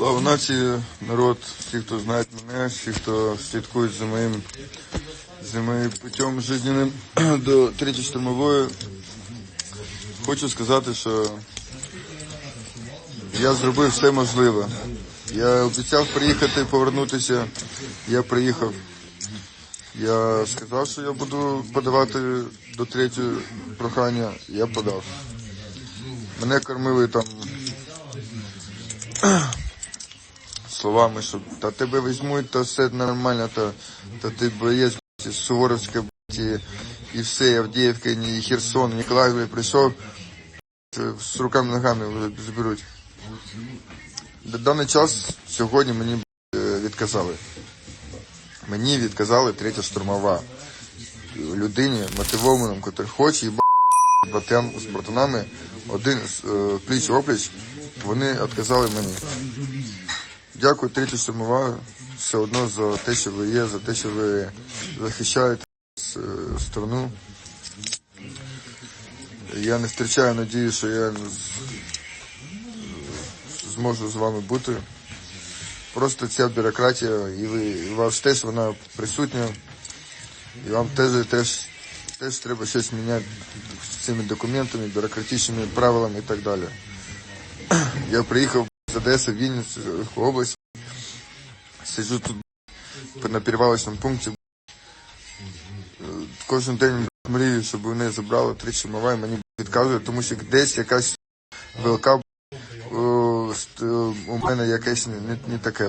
Слава нації, народ, всі, хто знає мене, всі, хто слідкують за моїм, за моїм путем жизненним до третьої штурмової. Хочу сказати, що я зробив все можливе. Я обіцяв приїхати, повернутися. Я приїхав. Я сказав, що я буду подавати до третього прохання. Я подав. Мене кормили там словами, що та тебе візьмуть, то все нормально, то, то ти боєць Суворовська і, і все, Авдіївка, ні Херсон, Ніколаїв прийшов, з руками ногами заберуть. На даний час сьогодні мені відказали. Мені відказали третя штурмова. Людині мотивованому, який хоче їбати братан, з братанами один е, пліч опліч, вони відказали мені. Дякую, третя штурмова, все одно за те, що ви є, за те, що ви захищаєте е, страну. Я не втрачаю надію, що я зможу з вами бути. Просто ця бюрократія, і ви і вас теж вона присутня, і вам теж теж, теж треба щось міняти з цими документами, бюрократичними правилами і так далі. Я приїхав з Одеси, Вінниці, область. Сиджу тут на перевалочному пункті. Е, Кожен день мрію, щоб вони забрали три чимова, і мені відказують, тому що десь якась велика о, у мене якесь не, не таке.